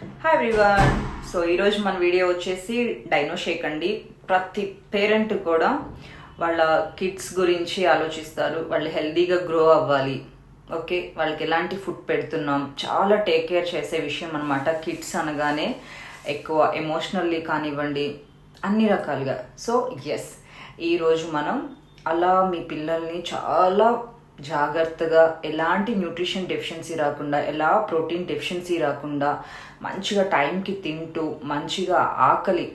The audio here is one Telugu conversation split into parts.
హాయ్ ఎవ్రీవన్ సో ఈరోజు మన వీడియో వచ్చేసి డైనో షేక్ అండి. ప్రతి పేరెంట్ కూడా వాళ్ళ కిడ్స్ గురించి ఆలోచిస్తారు. వాళ్ళు హెల్దీగా గ్రో అవ్వాలి. ఓకే వాళ్ళకి ఎలాంటి ఫుడ్ పెడుతున్నాం? చాలా టేక్ కేర్ చేసే విషయం అనమాట కిడ్స్ అనగానే ఎక్కువ ఎమోషనల్లీ కానివ్వండి అన్ని రకాలుగా. సో ఎస్ ఈరోజు మనం అలా మీ పిల్లల్ని చాలా జాగ్రత్తగా ఎలాంటి న్యూట్రిషన్ డెఫిషియన్సీ రాకుండా ఎలా ప్రోటీన్ డెఫిషియన్సీ రాకుండా మంచిగా టైంకి తింటూ మంచిగా ఆకలి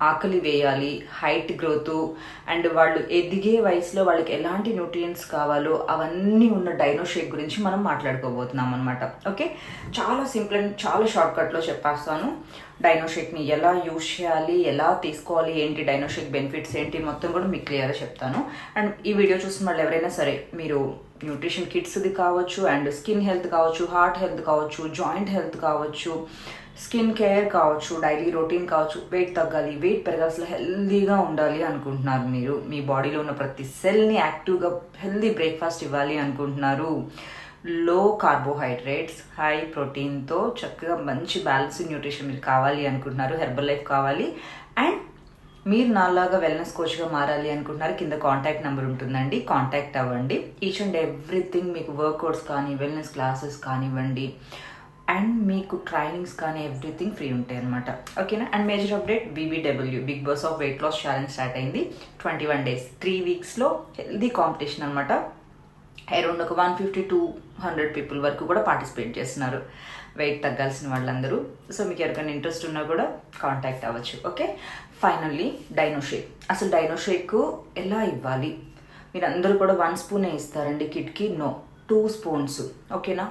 ఆకలి వేయాలి హైట్ గ్రోత్ అండ్ వాళ్ళు ఎదిగే వయసులో వాళ్ళకి ఎలాంటి న్యూట్రియంట్స్ కావాలో అవన్నీ ఉన్న డైనో షేక్ గురించి మనం మాట్లాడుకోబోతున్నాం అనమాట ఓకే? చాలా సింపుల్ అండ్ చాలా షార్ట్కట్లో చెప్పేస్తాను. డైనో షేక్ని ఎలా యూజ్ చేయాలి ఎలా తీసుకోవాలి ఏంటి డైనో షేక్ బెనిఫిట్స్ ఏంటి మొత్తం కూడా మీకు క్లియర్గా చెప్తాను. అండ్ ఈ వీడియో చూసిన వాళ్ళు ఎవరైనా సరే మీరు న్యూట్రిషన్ కిట్స్ది కావచ్చు అండ్ స్కిన్ హెల్త్ కావచ్చు హార్ట్ హెల్త్ కావచ్చు జాయింట్ హెల్త్ కావచ్చు స్కిన్ కేర్ కావచ్చు డైలీ రొటీన్ కావచ్చు వెయిట్ తగ్గాలి వెయిట్ పెరగాలి అసలు హెల్దీగా ఉండాలి అనుకుంటున్నారు మీరు. మీ బాడీలో ఉన్న ప్రతి సెల్ని యాక్టివ్గా హెల్దీ బ్రేక్ఫాస్ట్ ఇవ్వాలి అనుకుంటున్నారు. లో కార్బోహైడ్రేట్స్ హై ప్రోటీన్తో చక్కగా మంచి బ్యాలెన్స్ న్యూట్రిషన్ మీరు కావాలి అనుకుంటున్నారు హెర్బల్ లైఫ్ కావాలి అండ్ మీరు నాలాగా వెల్నెస్ కోచ్గా మారాలి అనుకుంటున్నారు కింద కాంటాక్ట్ నెంబర్ ఉంటుందండి. కాంటాక్ట్ అవ్వండి. ఈచ్ అండ్ ఎవ్రీథింగ్ మీకు వర్కౌట్స్ కానీ వెల్నెస్ క్లాసెస్ కానివ్వండి. అండ్ మీకు ట్రైనింగ్స్ కానీ ఎవ్రీథింగ్ ఫ్రీ ఉంటాయి అనమాట ఓకేనా and major update BBW big boss of weight loss challenge start అయింది. ట్వంటీ వన్ డేస్ త్రీ వీక్స్లో హెల్దీ కాంపిటీషన్ అనమాట అరౌండ్ ఒక one fifty two hundred people వరకు కూడా పార్టిసిపేట్ చేస్తున్నారు. వెయిట్ తగ్గాల్సిన వాళ్ళందరూ. సో మీకు ఎవరికైనా ఇంట్రెస్ట్ ఉన్నా కూడా కాంటాక్ట్ అవ్వచ్చు. ఓకే ఫైనల్లీ డైనోషేక్ అసలు డైనోషేక్ ఎలా ఇవ్వాలి? మీరు అందరూ కూడా వన్ స్పూనే ఇస్తారండి కిడ్కి నో టూ స్పూన్స్ ఓకేనా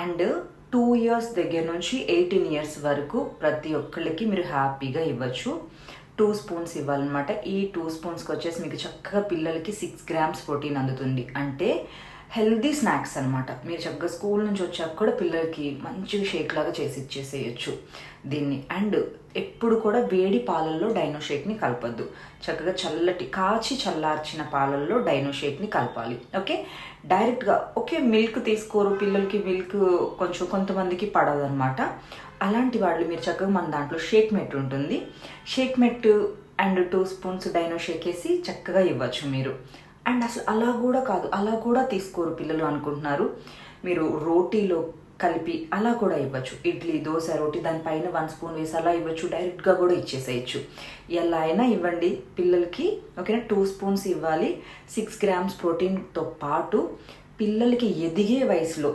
అండ్ టూ ఇయర్స్ దగ్గర నుంచి ఎయిటీన్ ఇయర్స్ వరకు ప్రతి ఒక్కళ్ళకి మీరు హ్యాపీగా ఇవ్వచ్చు. టూ స్పూన్స్ ఇవ్వాలన్నమాట. ఈ టూ స్పూన్స్కి వచ్చేసి మీకు చక్కగా పిల్లలకి సిక్స్ గ్రామ్స్ ప్రోటీన్ అందుతుంది. అంటే హెల్దీ స్నాక్స్ అనమాట మీరు చక్కగా స్కూల్ నుంచి వచ్చాక కూడా పిల్లలకి మంచిగా షేక్ లాగా చేసి ఇచ్చేసేయచ్చు. దీన్ని అండ్ ఎప్పుడు కూడా వేడి పాలల్లో డైనో షేక్ని కలపద్దు. చక్కగా చల్లటి కాచి చల్లార్చిన పాలల్లో డైనో షేక్ని కలపాలి. ఓకే? డైరెక్ట్గా ఓకే మిల్క్ తీసుకోరు. పిల్లలకి మిల్క్ కొంచెం కొంతమందికి పడదనమాట అలాంటి వాళ్ళు మీరు చక్కగా మన దాంట్లో షేక్ మెట్ ఉంటుంది. Shake mate and two spoons dino shake వేసి చక్కగా ఇవ్వచ్చు మీరు. అండ్ అసలు అలా కూడా కాదు అలా కూడా తీసుకోరు పిల్లలు అనుకుంటున్నారు. మీరు రోటీలో కలిపి అలా కూడా ఇవ్వచ్చు. ఇడ్లీ దోశ రోటీ దానిపైన వన్ స్పూన్ వేసి అలా ఇవ్వచ్చు. డైరెక్ట్గా కూడా ఇచ్చేసేయచ్చు. ఎలా అయినా ఇవ్వండి పిల్లలకి ఓకేనా? టూ స్పూన్స్ ఇవ్వాలి. సిక్స్ గ్రామ్స్ ప్రోటీన్తో పాటు పిల్లలకి ఎదిగే వయసులో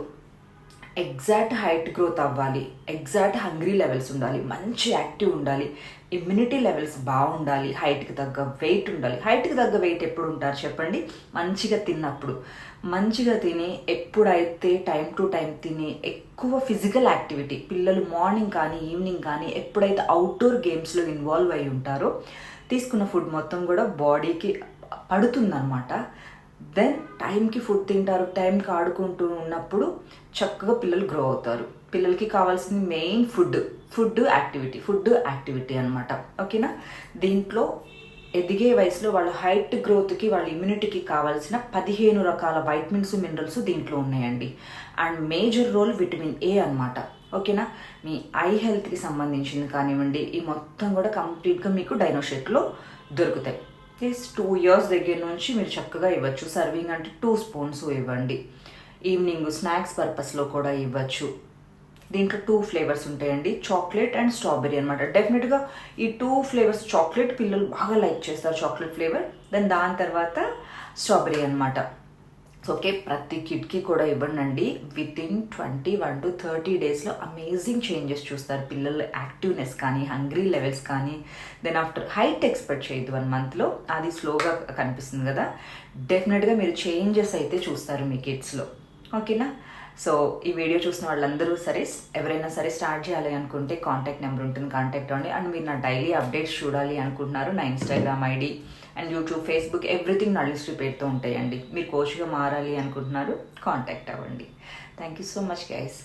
ఎగ్జాక్ట్ హైట్ గ్రోత్ అవ్వాలి ఎగ్జాక్ట్ హంగ్రీ లెవెల్స్ ఉండాలి మంచి యాక్టివ్ ఉండాలి ఇమ్యూనిటీ లెవెల్స్ బాగుండాలి హైట్కి తగ్గ వెయిట్ ఉండాలి. హైట్కి తగ్గ వెయిట్ ఎప్పుడు ఉంటారు చెప్పండి? మంచిగా తిన్నప్పుడు. మంచిగా తిని ఎప్పుడైతే టైం టు టైం తిని ఎక్కువ ఫిజికల్ యాక్టివిటీ పిల్లలు మార్నింగ్ కానీ ఈవినింగ్ కానీ ఎప్పుడైతే అవుట్డోర్ గేమ్స్లో ఇన్వాల్వ్ అయి ఉంటారో తీసుకున్న ఫుడ్ మొత్తం కూడా బాడీకి పడుతుందన్నమాట. దెన్ టైంకి ఫుడ్ తింటారు టైంకి ఆడుకుంటూ ఉన్నప్పుడు చక్కగా పిల్లలు గ్రో అవుతారు. పిల్లలకి కావాల్సిన main food food activity food activity అనమాట ఓకేనా దీంట్లో ఎదిగే వయసులో వాళ్ళ హైట్ గ్రోత్కి వాళ్ళ ఇమ్యూనిటీకి కావాల్సిన పదిహేను రకాల వైటమిన్స్ మినరల్స్ దీంట్లో ఉన్నాయండి. And major role vitamin A అనమాట ఓకేనా మీ ఐ హెల్త్కి సంబంధించింది కానివ్వండి ఈ మొత్తం కూడా కంప్లీట్గా మీకు డైనోషెట్లో దొరుకుతాయి. కేస్ టూ ఇయర్స్ దగ్గర నుంచి మీరు చక్కగా ఇవ్వచ్చు. సర్వింగ్ అంటే టూ స్పూన్స్ ఇవ్వండి. ఈవినింగ్ స్నాక్స్ పర్పస్లో కూడా ఇవ్వచ్చు. దీంట్లో టూ ఫ్లేవర్స్ ఉంటాయండి. చాక్లెట్ అండ్ స్ట్రాబెరీ అనమాట డెఫినెట్గా ఈ టూ ఫ్లేవర్స్ చాక్లెట్ పిల్లలు బాగా లైక్ చేస్తారు. చాక్లెట్ ఫ్లేవర్ దెన్ దాని తర్వాత స్ట్రాబెరీ అనమాట ఓకే ప్రతి కిడ్కి కూడా ఇవ్వండి within twenty one to thirty డేస్లో అమేజింగ్ చేంజెస్ చూస్తారు. పిల్లల యాక్టివ్నెస్ కానీ హంగ్రీ లెవెల్స్ కానీ దెన్ ఆఫ్టర్ హైట్ ఎక్స్పెక్ట్ చేయదు వన్ మంత్లో అది స్లోగా కనిపిస్తుంది కదా. డెఫినెట్గా మీరు చేంజెస్ అయితే చూస్తారు మీ కిడ్స్లో ఓకేనా సో ఈ వీడియో చూసిన వాళ్ళందరూ సరే ఎవరైనా సరే స్టార్ట్ చేయాలి అనుకుంటే కాంటాక్ట్ నెంబర్ ఉంటుంది కాంటాక్ట్ అవ్వండి. అండ్ మీరు నా డైలీ అప్డేట్స్ చూడాలి అనుకుంటున్నారు నా Instagram ID and YouTube Facebook everything నా లిస్ట్ పేరుతో ఉంటాయండి. మీరు కోచ్గా మారాలి అనుకుంటున్నారు కాంటాక్ట్ అవ్వండి. Thank you so much guys